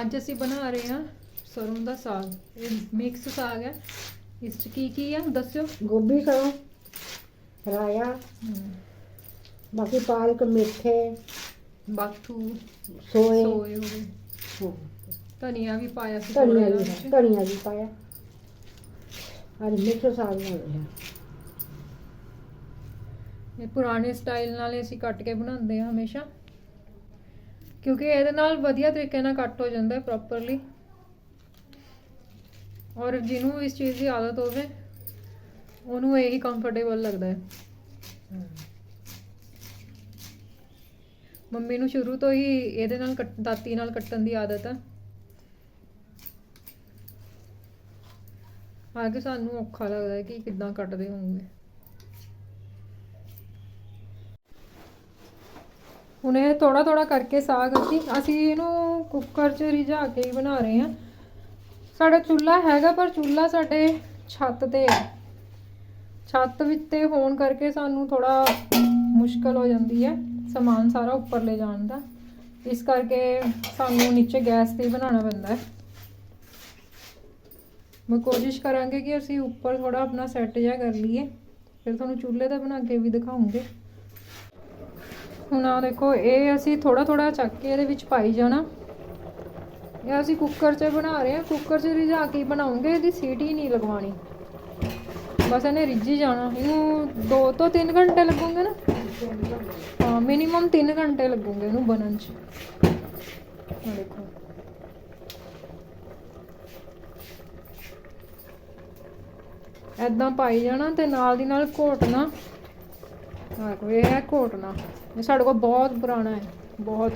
ਅੱਜ ਅਸੀਂ ਬਣਾ ਰਹੇ ਹਾਂ ਸਰੋਂ ਦਾ ਸਾਗ। ਇਹ ਮਿਕਸ ਸਾਗ ਹੈ। ਇਸ 'ਚ ਕੀ ਕੀ ਆ ਦੱਸਿਓ? ਗੋਭੀ ਕਰੋ ਰਾਇਆ ਬਾਕੀ ਪਾਲਕ ਮੇਥੇ ਬਾਥੂ ਸੋਏ। ਸੋਏ ਹੋ ਗਏ ਹਾਂ, ਧਨੀਆ ਵੀ ਪਾਇਆ ਸੀ ਧਨੀਆ ਥੋੜ੍ਹਾ ਵੀ ਜਿਹਾ। ਧਨੀਆ ਵੀ ਪਾਇਆ। ਅੱਜ ਮਿਕਸ ਸਾਗ ਬਣ ਰਿਹਾ ਇਹ ਪੁਰਾਣੇ ਸਟਾਈਲ ਨਾਲ ਹੀ ਅਸੀਂ ਕੱਟ ਕੇ ਬਣਾਉਂਦੇ ਹਾਂ ਹਮੇਸ਼ਾ। ਕਿਉਂਕਿ ਇਹਦੇ ਨਾਲ ਵਧੀਆ ਤਰੀਕੇ ਨਾਲ ਕੱਟ ਹੋ ਜਾਂਦਾ ਹੈ ਪ੍ਰੋਪਰਲੀ ਔਰ ਜਿਹਨੂੰ ਇਸ ਚੀਜ਼ ਦੀ ਆਦਤ ਹੋਵੇ, ਉਹਨੂੰ ਇਹੀ ਕੰਫਰਟੇਬਲ ਲੱਗਦਾ ਹੈ। ਮੰਮੀ ਨੂੰ ਸ਼ੁਰੂ ਤੋਂ ਹੀ ਇਹਦੇ ਨਾਲ ਕੱਟ- ਦਾਤੀ ਨਾਲ ਕੱਟਣ ਦੀ ਆਦਤ ਹੈ ਆ ਸਾਨੂੰ ਔਖਾ ਲੱਗਦਾ ਕਿ ਕਿੱਦਾਂ ਕੱਟਦੇ ਹੋਣਗੇ। ਹੁਣ ਇਹ ਥੋੜਾ ਥੋੜਾ ਕਰਕੇ ਸਾਗ ਅਸੀਂ ਅਸੀਂ ਇਹਨੂੰ ਕੁੱਕਰ 'ਚ ਰਿਝਾ ਕੇ ਹੀ ਬਣਾ ਰਹੇ ਹਾਂ। ਸਾਡਾ ਚੁੱਲ੍ਹਾ ਹੈਗਾ, ਪਰ ਚੁੱਲ੍ਹਾ ਸਾਡੇ ਛੱਤ ਤੇ ਹੈ ਛੱਤ ਵਿੱਚ ਤੇ ਹੋਣ ਕਰਕੇ ਸਾਨੂੰ ਥੋੜਾ ਮੁਸ਼ਕਲ ਹੋ ਜਾਂਦੀ ਹੈ ਸਮਾਨ ਸਾਰਾ ਉੱਪਰ ਲੈ ਜਾਣ ਦਾ। ਇਸ ਕਰਕੇ ਸਾਨੂੰ ਨੀਚੇ ਗੈਸ ਤੇ ਹੀ ਬਣਾਉਣਾ ਪੈਂਦਾ ਹੈ। ਮੈਂ ਕੋਸ਼ਿਸ਼ ਕਰਾਂਗੇ ਕਿ ਅਸੀਂ ਉੱਪਰ ਥੋੜਾ ਆਪਣਾ ਸੈੱਟ ਜਿਹਾ ਕਰ ਲਈਏ। ਫਿਰ ਤੁਹਾਨੂੰ ਚੁੱਲ੍ਹੇ ਦਾ ਬਣਾ ਕੇ ਵੀ ਦਿਖਾਉਂਗੇ। ਹੁਣ ਆ ਦੇਖੋ, ਇਹ ਅਸੀਂ ਥੋੜਾ ਥੋੜਾ ਚੱਕ ਕੇ ਇਹਦੇ ਵਿੱਚ ਪਾਈ ਜਾਣਾ। ਇਹ ਅਸੀਂ ਕੁੱਕਰ 'ਚ ਬਣਾ ਰਹੇ ਹਾਂ। ਕੁੱਕਰ 'ਚ ਰਿਝਾ ਕੇ ਬਣਾਉਂਗੇ, ਇਹਦੀ ਸੀਟੀ ਨਹੀਂ ਲਗਵਾਉਣੀ। ਬਸ ਇਹਨੇ ਰਿੱਝੀ ਜਾਣਾ। ਇਹਨੂੰ 2 ਤੋਂ 3 ਘੰਟੇ ਲੱਗੂਗੇ ਨਾ? ਹਾਂ ਮਿਨੀਮਮ 3 ਘੰਟੇ ਲੱਗੂਗੇ ਇਹਨੂੰ ਬਣਨ 'ਚ। ਦੇਖੋ। ਐਦਾਂ ਪਾਈ ਜਾਣਾ ਤੇ ਨਾਲ ਦੀ ਨਾਲ ਘੋਟਣਾ। ਹਾਂ ਇਹ ਹੈ ਘੋਟਣਾ ਇਹ ਸਾਡੇ ਕੋਲ ਬਹੁਤ ਪੁਰਾਣਾ ਹੈ, ਬਹੁਤ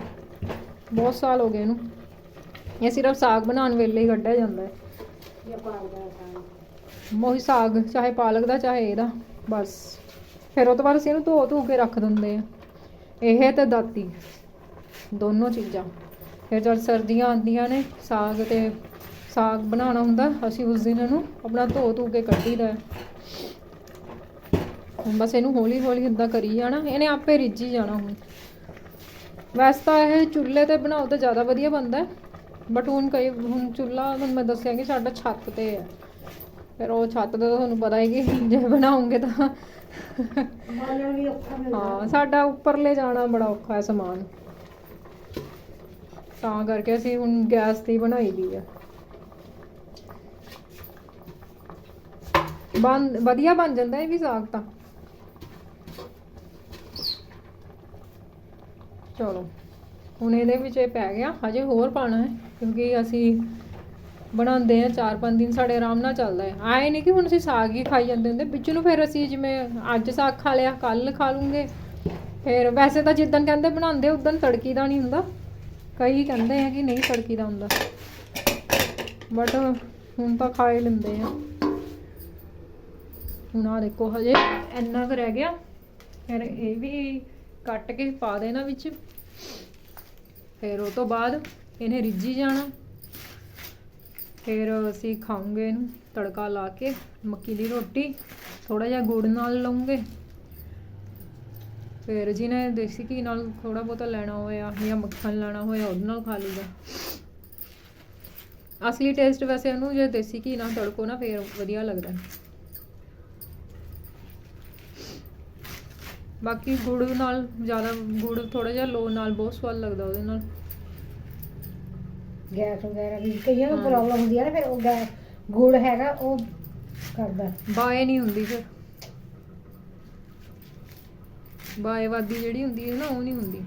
ਬਹੁਤ ਸਾਲ ਹੋ ਗਏ ਇਹਨੂੰ। ਇਹ ਸਿਰਫ ਸਾਗ ਬਣਾਉਣ ਵੇਲੇ ਹੀ ਕੱਢਿਆ ਜਾਂਦਾ ਹੈ। ਮੋਹੀ ਸਾਗ, ਚਾਹੇ ਪਾਲਕ ਦਾ, ਚਾਹੇ ਇਹਦਾ, ਬਸ। ਫਿਰ ਉਹ ਤੋਂ ਬਾਅਦ ਅਸੀਂ ਇਹਨੂੰ ਧੋ ਧੋ ਕੇ ਰੱਖ ਦਿੰਦੇ ਆ ਇਹ ਤੇ ਦਾਤੀ, ਦੋਨੋਂ ਚੀਜ਼ਾਂ। ਫਿਰ ਜਦ ਸਰਦੀਆਂ ਆਉਂਦੀਆਂ ਨੇ, ਸਾਗ ਤੇ ਸਾਗ ਬਣਾਉਣਾ ਹੁੰਦਾ, ਅਸੀਂ ਉਸ ਦਿਨ ਇਹਨੂੰ ਆਪਣਾ ਧੋ ਧੋ ਕੇ ਕੱਢੀਦਾ ਹੈ। ਹੁਣ ਬਸ ਇਹਨੂੰ ਹੌਲੀ ਹੌਲੀ ਇਦਾਂ ਕਰੀ ਜਾਣਾ ਇਹਨੇ ਆਪੇ ਰਿੱਝੀ ਜਾਣਾ ਹੁਣ। ਵੈਸੇ ਤਾਂ ਇਹ ਚੁੱਲ੍ਹੇ ਤੇ ਬਣਾਓ ਤਾਂ ਜ਼ਿਆਦਾ ਵਧੀਆ ਬਣਦਾ ਬਟ ਹੁਣ ਕਈ, ਹੁਣ ਚੁੱਲ੍ਹਾ ਤੁਹਾਨੂੰ ਮੈਂ ਦੱਸਿਆ ਕਿ ਸਾਡਾ ਛੱਤ ਤੇ ਹੈ। ਫਿਰ ਉਹ ਛੱਤ ਦਾ ਤਾਂ ਤੁਹਾਨੂੰ ਪਤਾ ਹੈ ਕਿ ਜੇ ਬਣਾਉਂਗੇ ਤਾਂ ਹਾਂ, ਸਾਡਾ ਉੱਪਰਲੇ ਜਾਣਾ ਬੜਾ ਔਖਾ ਹੈ ਸਮਾਨ। ਤਾਂ ਕਰਕੇ ਅਸੀਂ ਹੁਣ ਗੈਸ ਤੇ ਬਣਾਈ ਦੀ ਆ। ਬਣ, ਵਧੀਆ ਬਣ ਜਾਂਦਾ ਇਹ ਵੀ ਸਾਗ ਤਾਂ। ਚਲੋ। ਹੁਣ ਇਹਦੇ ਵਿੱਚ ਇਹ ਪੈ ਗਿਆ। ਹਜੇ ਹੋਰ ਪਾਣਾ ਹੈ, ਕਿਉਂਕਿ ਅਸੀਂ ਬਣਾਉਂਦੇ ਆ 4-5 ਦਿਨ ਸਾਡੇ ਆਰਾਮ ਨਾਲ ਚੱਲਦਾ ਹੈ। ਆਏ ਨਹੀਂ ਕਿ ਹੁਣ ਅਸੀਂ ਸਾਗ ਹੀ ਖਾਈ ਜਾਂਦੇ ਹੁੰਦੇ। ਵਿੱਚ ਨੂੰ ਫਿਰ ਅਸੀਂ ਜਿਵੇਂ ਅੱਜ ਸਾਗ ਖਾ ਲਿਆ ਕੱਲ ਖਾ ਲੂੰਗੇ। ਫਿਰ ਵੈਸੇ ਤਾਂ ਜਿੱਦਣ ਕਹਿੰਦੇ ਬਣਾਉਂਦੇ ਉਦੋਂ ਤੜਕੀ ਦਾ ਨਹੀਂ ਹੁੰਦਾ। ਕਈ ਕਹਿੰਦੇ ਆ ਕਿ ਨਹੀਂ ਤੜਕੀ ਦਾ ਹੁੰਦਾ। ਬਟ ਹੁਣ ਤਾਂ ਖਾ ਹੀ ਲੈਂਦੇ ਆ। ਹੁਣ ਆ ਦੇਖੋ, ਹਜੇ ਇੰਨਾ ਕੁ ਰਹਿ ਗਿਆ। ਫਿਰ ਇਹ ਵੀ ਕੱਟ ਕੇ ਪਾ ਦੇਣਾ ਵਿੱਚ। ਫਿਰ ਉਹ ਤੋਂ ਬਾਅਦ ਇਹਨੇ ਰਿੱਝੀ ਜਾਣਾ। ਫਿਰ ਅਸੀਂ ਖਾਵਾਂਗੇ ਇਹਨੂੰ ਤੜਕਾ ਲਾ ਕੇ ਮੱਕੀ ਦੀ ਰੋਟੀ ਥੋੜਾ ਜਿਹਾ ਗੁੜ ਨਾਲ ਲਵਾਂਗੇ ਫਿਰ ਜਿਹਨੇ ਦੇਸੀ ਘੀ ਨਾਲ ਥੋੜਾ ਬਹੁਤਾ ਲੈਣਾ ਹੋਇਆ ਜਾਂ ਮੱਖਣ ਲੈਣਾ ਹੋਇਆ ਉਹਦੇ ਨਾਲ ਖਾ ਲੂਗਾ ਅਸਲੀ ਟੇਸਟ ਵੈਸੇ ਉਹਨੂੰ ਜੇ ਦੇਸੀ ਘੀ ਨਾਲ ਤੜਕੋ ਨਾ ਫਿਰ ਵਧੀਆ ਲੱਗਦਾ। ਬਾਕੀ ਗੁੜ ਨਾਲ ਜ਼ਿਆਦਾ ਗੁੜ ਥੋੜਾ ਜਿਹਾ ਲੋ ਨਾਲ ਬਹੁਤ ਸਵਾਦ ਲੱਗਦਾ ਉਹਦੇ ਨਾਲ। ਗੈਸ ਵਗੈਰਾ ਵੀ ਕਈਆਂ ਨੂੰ। ਪ੍ਰੋਬਲਮ ਹੁੰਦੀ ਨਾ ਫਿਰ ਉਹ ਗੈਸ ਗੁੜ ਹੈਗਾ ਉਹ ਕਰਦਾ। ਬਾਏ ਨਹੀਂ ਹੁੰਦੀ ਫਿਰ। ਬਾਏਵਾਦੀ ਜਿਹੜੀ ਹੁੰਦੀ ਹੈ ਨਾ ਉਹ ਨਹੀਂ ਹੁੰਦੀ।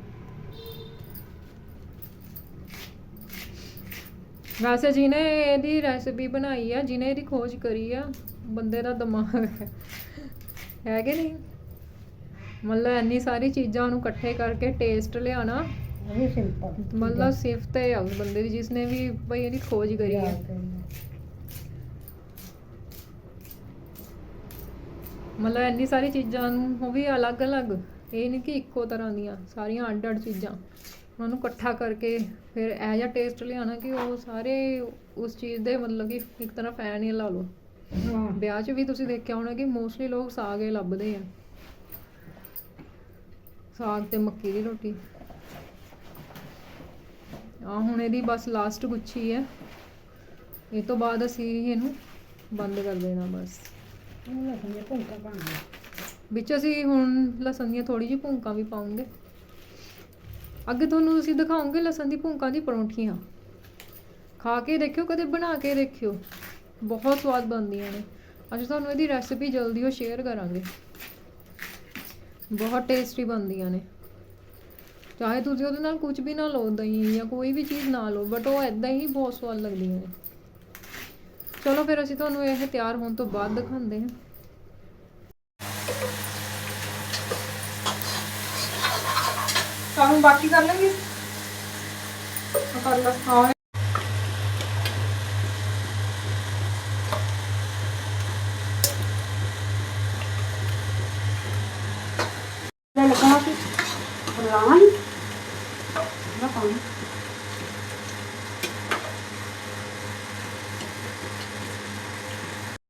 ਵੈਸੇ ਜਿਹਨੇ ਇਹਦੀ ਰੈਸਿਪੀ ਬਣਾਈ ਆ ਜਿਹਨੇ ਇਹਦੀ ਖੋਜ ਕਰੀ ਆ ਬੰਦੇ ਦਾ ਦਿਮਾਗ ਹੈ। ਹੈ ਕਿ ਨਹੀਂ? ਮਤਲਬ ਇੰਨੀ ਸਾਰੀ ਚੀਜ਼ਾਂ ਨੂੰ ਇਕੱਠੇ ਕਰਕੇ ਟੇਸਟ ਲਿਆਣਾ ਸਿੰਪਲ ਮਤਲਬ ਸਿਫਤ ਹੈ ਉਸ ਬੰਦੇ ਦੀ ਜਿਸਨੇ ਵੀ ਬਈ ਇਹਦੀ ਖੋਜ ਕਰੀ ਆ। ਮਤਲਬ ਇੰਨੀ ਸਾਰੀ ਚੀਜ਼ਾਂ ਨੂੰ ਉਹ ਵੀ ਅਲੱਗ-ਅਲੱਗ ਇਹ ਨਹੀਂ ਕਿ ਇੱਕੋ ਤਰ੍ਹਾਂ ਦੀਆਂ ਸਾਰੀਆਂ ਅੱਡ-ਅੱਡ ਚੀਜ਼ਾਂ। ਉਹਨਾਂ ਨੂੰ ਇਕੱਠਾ ਕਰਕੇ ਫਿਰ ਇਹ ਜਿਹਾ ਟੇਸਟ ਲਿਆਉਣਾ ਕਿ ਉਹ ਸਾਰੇ ਉਸ ਚੀਜ਼ ਦੇ ਮਤਲਬ ਕਿ ਇੱਕ ਤਰ੍ਹਾਂ ਫੈਨ ਹੀ ਲਾ ਲਓ। ਹਾਂ। ਵਿਆਹ 'ਚ ਵੀ ਤੁਸੀਂ ਦੇਖਿਆ ਹੋਣਾ ਕਿ ਮੋਸਟਲੀ ਲੋਕ ਸਾਗ ਹੀ ਲੱਭਦੇ ਆ। ਸਾਗ ਤੇ ਮੱਕੀ ਦੀ ਰੋਟੀ। ਆ ਹੁਣ ਇਹਦੀ ਬਸ ਲਾਸਟ ਗੁੱਛੀ ਹੈ। ਇਹ ਤੋਂ ਬਾਅਦ ਅਸੀਂ ਇਹਨੂੰ ਬੰਦ ਕਰ ਦੇਣਾ ਬਸ। ਉਹ ਲਸਣ ਦੇ ਭੁੰਕਾ ਪਾਣਾ ਵਿੱਚ ਅਸੀਂ ਹੁਣ ਲਸਣ ਦੀਆਂ ਥੋੜੀ ਜਿਹੀ ਭੁੰਕਾਂ ਵੀ ਪਾਉਂਗੇ ਅੱਗੇ ਤੁਹਾਨੂੰ ਅਸੀਂ ਦਿਖਾਉਂਗੇ ਲਸਣ ਦੀ ਭੁੰਕਾਂ ਦੀ ਪਰੌਂਠੀਆਂ। ਖਾ ਕੇ ਦੇਖਿਓ ਕਦੇ ਬਣਾ ਕੇ ਦੇਖਿਓ। ਬਹੁਤ ਸਵਾਦ ਬਣਦੀਆਂ ਨੇ। ਅੱਜ ਤੁਹਾਨੂੰ ਇਹਦੀ ਰੈਸਿਪੀ ਜਲਦੀ ਉਹ ਸ਼ੇਅਰ ਕਰਾਂਗੇ। ਬਹੁਤ ਟੇਸਟੀ ਬਣਦੀਆਂ ਨੇ। ਚਾਹੇ ਤੁਸੀਂ ਉਹਦੇ ਨਾਲ ਕੁਝ ਵੀ ਨਾ ਲਓ, ਦਹੀਂ ਜਾਂ ਕੋਈ ਵੀ ਚੀਜ਼ ਨਾ ਲਓ ਬਟ ਉਹ ਐਦਾਂ ਹੀ ਬਹੁਤ ਸਵਾਦ ਲੱਗਦੀਆਂ ਨੇ। ਚਲੋ ਫਿਰ ਅਸੀਂ ਤੁਹਾਨੂੰ ਇਹ ਤਿਆਰ ਹੋਣ ਤੋਂ ਬਾਅਦ ਦਿਖਾਉਂਦੇ ਹਾਂ। ਸਾਨੂੰ ਬਾਕੀ ਕਰ ਲਾਂਗੇ। ਕਰ ਲਾ ਹਾਂ। ਲੈ ਲਗਾ ਕਿ ਬੁਲਾਵਾਂ ਨਹੀਂ ਨਾ ਪਾਣੀ